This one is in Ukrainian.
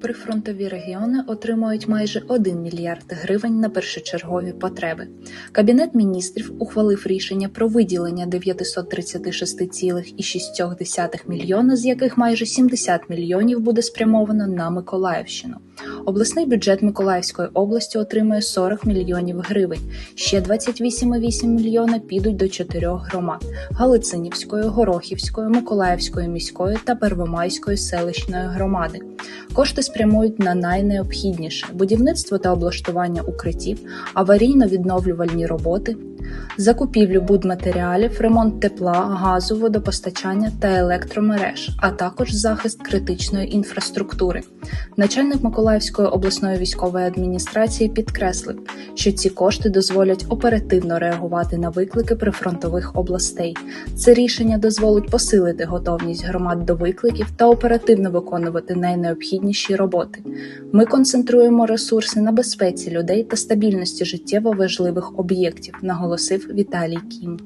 Прифронтові регіони отримують майже 1 мільярд гривень на першочергові потреби. Кабінет міністрів ухвалив рішення про виділення 936,6 мільйона, з яких майже 70 мільйонів буде спрямовано на Миколаївщину. Обласний бюджет Миколаївської області отримує 40 мільйонів гривень. Ще 28,8 мільйона підуть до чотирьох громад: Галицинівської, Горохівської, Миколаївської міської та Первомайської селищної громади. Кошти спрямують на найнеобхідніше будівництво та облаштування укриттів, аварійно-відновлювальні роботи, закупівлю будматеріалів, ремонт тепла, газу, водопостачання та електромереж, а також захист критичної інфраструктури. Начальник Миколаївської обласної військової адміністрації підкреслив, що ці кошти дозволять оперативно реагувати на виклики прифронтових областей. Це рішення дозволить посилити готовність громад до викликів та оперативно виконувати найнеобхідніші роботи. Ми концентруємо ресурси на безпеці людей та стабільності життєво важливих об'єктів, наголосив você, Vitaly Kim.